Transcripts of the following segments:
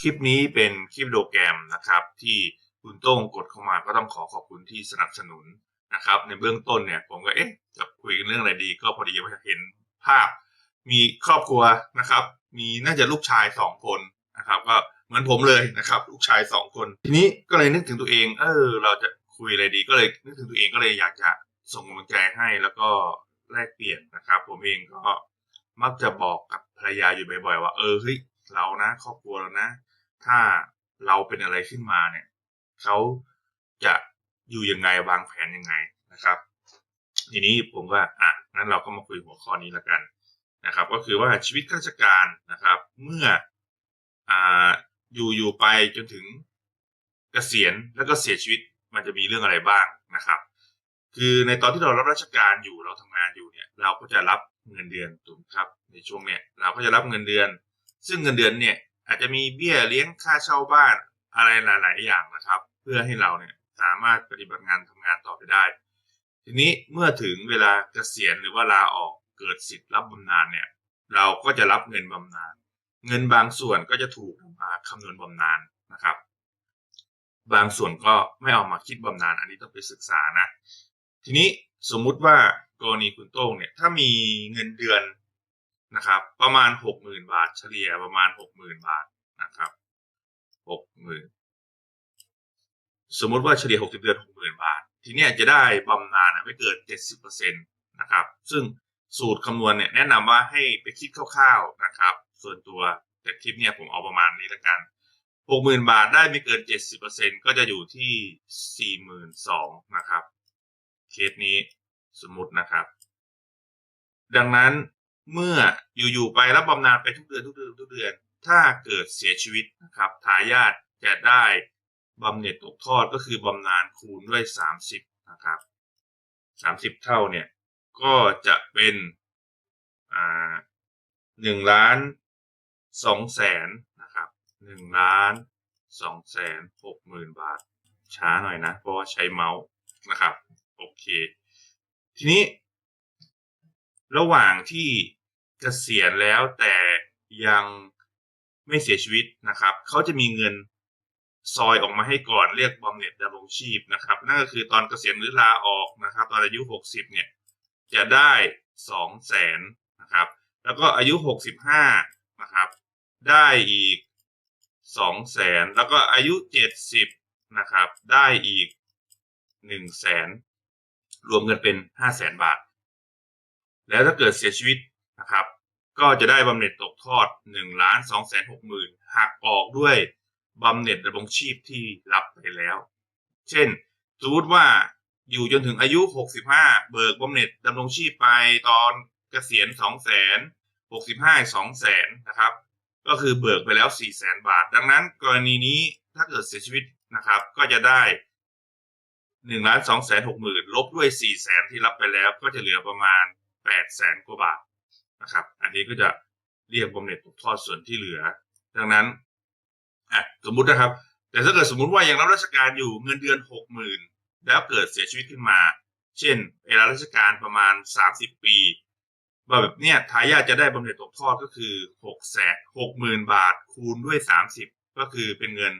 คลิปนี้เป็นคลิปโดแกรมนะครับ ที่คุณโต้งกดเข้ามาก็ต้องขอขอบคุณที่สนับสนุนนะครับ ในเบื้องต้นเนี่ยผมก็เอ๊ะจะคุยกันเรื่องอะไรดี ก็พอดีว่าเห็นภาพ มีครอบครัวนะครับ มีน่าจะลูกชายสองคนนะครับ ก็เหมือนผมเลยนะครับ ลูกชายสองคน ทีนี้ก็เลยนึกถึงตัวเอง เออ เราจะคุยอะไรดีก็เลยนึกถึงตัวเองก็เลยอยากจะส่งกำลังใจให้แล้วก็แลกเปลี่ยนนะครับ ผมเองก็มักจะบอกกับภรรยาอยู่บ่อยๆว่า เออเฮ้ยเรานะ ครอบครัวเรานะ ถ้าเราเป็นอะไรขึ้นมาเนี่ยเขาจะอยู่ยังไงวางแผนยังไงนะครับ ทีนี้ผมว่าอะงั้นเราก็มาคุยหัวข้อนี้แล้วกันนะครับ ก็คือว่าชีวิตข้าราชการนะครับ เมื่ออ่าอยู่อยู่ไปจนถึงเกษียณแล้วก็เสียชีวิตมันจะมีเรื่องอะไรบ้างนะครับ คือในตอนที่เรารับราชการอยู่เราทำงานอยู่เนี่ย เราก็จะรับเงินเดือนถูกไหมครับ ในช่วงเนี่ยเราก็จะรับเงินเดือน ซึ่งเงินเดือนเนี่ย อาจจะมีเบี้ยเลี้ยงค่าเช่าบ้านอะไรหลาย ๆ อย่างนะครับ เพื่อให้เราเนี่ยสามารถปฏิบัติงานทำงานต่อไปได้ ทีนี้เมื่อถึงเวลาเกษียณหรือว่าลาออกเกิดสิทธิ์รับบำนาญเนี่ย เราก็จะรับเงินบำนาญเงินบางส่วนก็จะถูกมาคำนวณบำนาญนะครับ บางส่วนก็ไม่เอามาคิดบำนาญอันนี้ต้องไปศึกษานะ ทีนี้สมมุติว่ากรณีคุณโต้งเนี่ยถ้ามีเงินเดือน นะครับประมาณหกหมื่นบาท เฉลี่ยประมาณหกหมื่นบาทนะครับหกหมื่นสมมติว่าเฉลี่ยหกสิบเดือนหกหมื่นบาท ทีเนี้ยจะได้บำนาญไม่เกินเจ็ดสิบเปอร์เซ็นตนะครับ ซึ่งสูตรคำนวณเนี่ยแนะนำว่าให้ไปคิดคร่าวๆนะครับ ส่วนตัวแต่คลิปเนี่ยผมเอาประมาณนี้ละกันหกหมื่นบาทได้ไม่เกินเจ็ดสิบเปอร์เซ็นก็จะอยู่ที่สี่หมื่นสองนะครับ เคสนี้สมมตินะครับ ดังนั้น เมื่ออยู่ๆไปรับบำนาญไปทุกเดือนทุกเดือนทุกเดือน ถ้าเกิดเสียชีวิตนะครับทายาทจะได้บำเหน็จตกทอดก็คือบำนาญคูณด้วยสามสิบนะครับสามสิบเท่าเนี่ยก็จะเป็นอ่าหนึ่งล้านสองแสนนะครับหนึ่งล้านสองแสนหกหมื่นบาท ช้าหน่อยนะ เพราะว่าใช้เมาส์นะครับ โอเค ทีนี้ ระหว่างที่ เกษียณแล้วแต่ยังไม่เสียชีวิตนะครับ เขาจะมีเงินซอยออกมาให้ก่อนเรียกบำเหน็จดำรงชีพนะครับ นั่นก็คือตอนเกษียณหรือลาออกนะครับ ตอนอายุ 60 เนี่ยจะได้2แสนนะครับ แล้วก็อายุ 65 นะครับ ได้อีก2แสนแล้วก็อายุ 70 นะครับ ได้อีก1แสนรวมเงินเป็นห้าแสนบาท แล้วถ้าเกิดเสียชีวิต นะครับ ก็จะได้บำเหน็จตกทอดหนึ่งล้านสองแสนหกหมื่นหักออกด้วยบำเหน็จดำรงชีพที่รับไปแล้ว เช่นสมมติว่าอยู่จนถึงอายุหกสิบห้าเบิกบำเหน็จดำรงชีพไปตอนเกษียณสองแสนหกสิบห้าสองแสนนะครับ ก็คือเบิกไปแล้วสี่แสนบาท ดังนั้นกรณีนี้ถ้าเกิดเสียชีวิตนะครับ ก็จะได้หนึ่งล้านสองแสนหกหมื่นลบด้วยสี่แสนที่รับไปแล้วก็จะเหลือประมาณแปดแสนกว่าบาท นะครับ อันนี้ก็จะเรียกบำเหน็จตกทอดส่วนที่เหลือ ดังนั้นสมมุตินะครับ แต่ถ้าเกิดสมมุติว่ายังรับราชการอยู่เงินเดือนหกหมื่นแล้วเกิดเสียชีวิตขึ้นมา เช่นเวลาราชการประมาณสามสิบปีแบบเนี้ยทายาทจะได้บำเหน็จตกทอดก็คือหกแสนหกหมื่นบาทคูณด้วยสามสิบก็คือเป็นเงิน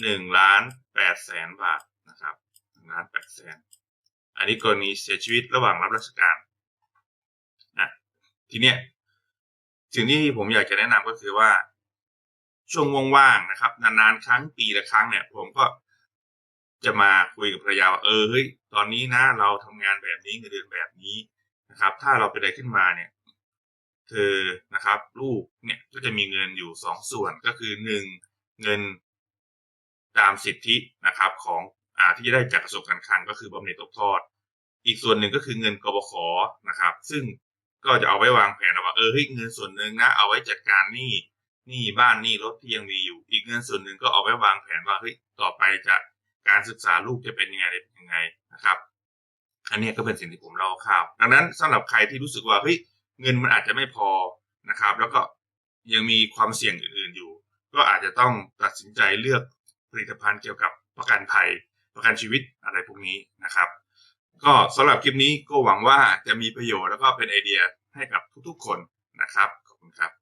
หนึ่งล้านแปดแสนบาทนะครับหนึ่งล้านแปดแสนอันนี้กรณีเสียชีวิตระหว่างรับราชการ ทีเนี้ยสิ่งที่ผมอยากจะแนะนำก็คือว่า ช่วงว่างๆนะครับ นานๆครั้งปีละครั้งเนี่ย ผมก็จะมาคุยกับภรรยาว่าเออเฮ้ยตอนนี้นะเราทำงานแบบนี้เงินเดือนแบบนี้นะครับ ถ้าเราเป็นอะไรขึ้นมาเนี่ย เธอนะครับ ลูกเนี่ยก็จะมีเงินอยู่สองส่วนก็คือหนึ่งเงินตามสิทธินะครับของอ่าที่จะได้จากกระทรวงการคลังก็คือบำเหน็จตกทอด อีกส่วนหนึ่งก็คือเงินกบขนะครับ ซึ่ง ก็จะเอาไว้วางแผนว่าเออเฮ้ยเงินส่วนหนึ่งนะเอาไว้จัดการหนี้หนี้บ้านหนี้รถที่ยังมีอยู่ อีกเงินส่วนหนึ่งก็เอาไว้วางแผนว่าเฮ้ยต่อไปจะการศึกษาลูกจะเป็นยังไงเป็นยังไงนะครับ อันนี้ก็เป็นสิ่งที่ผมเล่าข่าว ดังนั้นสำหรับใครที่รู้สึกว่าเฮ้ยเงินมันอาจจะไม่พอนะครับ แล้วก็ยังมีความเสี่ยงอื่นๆอยู่ ก็อาจจะต้องตัดสินใจเลือกผลิตภัณฑ์เกี่ยวกับประกันภัยประกันชีวิตอะไรพวกนี้นะครับ ก็สำหรับคลิปนี้ก็หวังว่าจะมีประโยชน์แล้วก็เป็นไอเดียให้กับทุกๆคนนะครับ ขอบคุณครับ